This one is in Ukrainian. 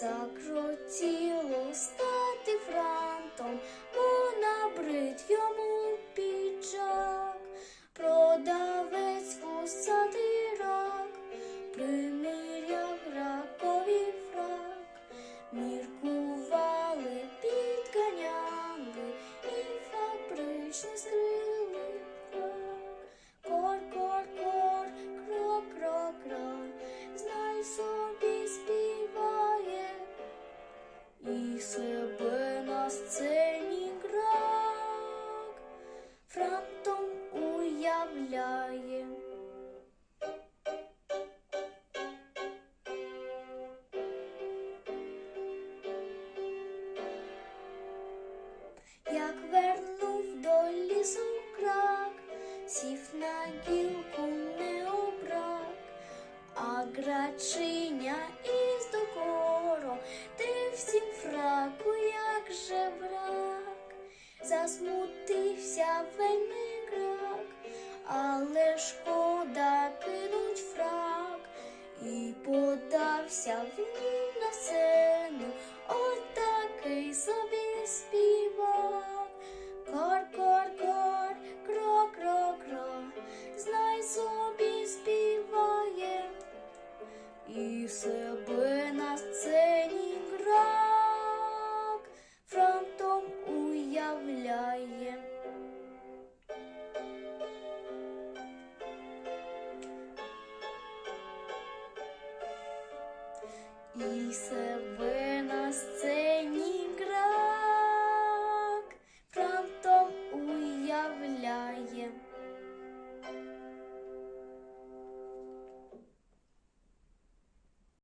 Закрутіло стати на сцені грак франтом уявляє. Як вернув до лісу крак, сів на гілку не обрак, а грачиня із засмутився вельми крак, але шкода кинуть фрак, і подався він на сцену, отакий собі співак. Кор, кор, кор, кро, кро, кро, знай собі співає і себе на сцені He said Isabel.